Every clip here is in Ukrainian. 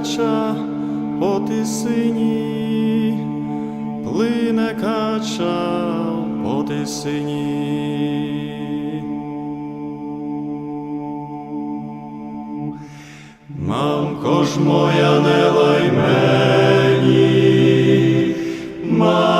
кача по тисині, плине кача по тисині. Мамко ж моя, не лай мені, мамко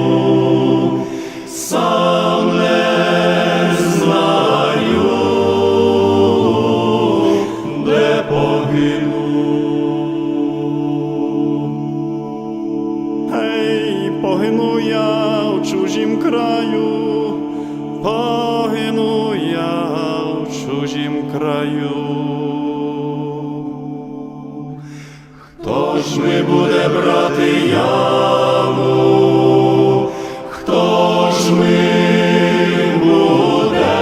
краю. Хто ж ми буде брати яму? Хто ж ми буде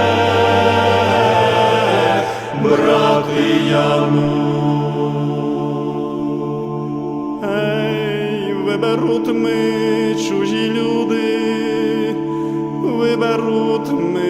брати яму? Ей, ми чужі люди, виберуть ми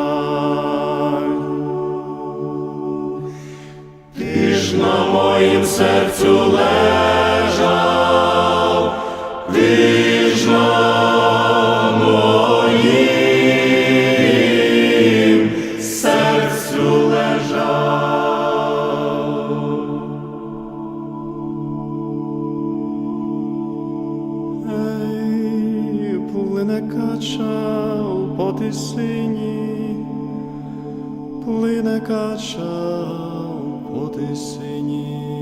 Серцю лежав, на моїм серцю лежав. Ей, плине кача по тисині, плине кача по.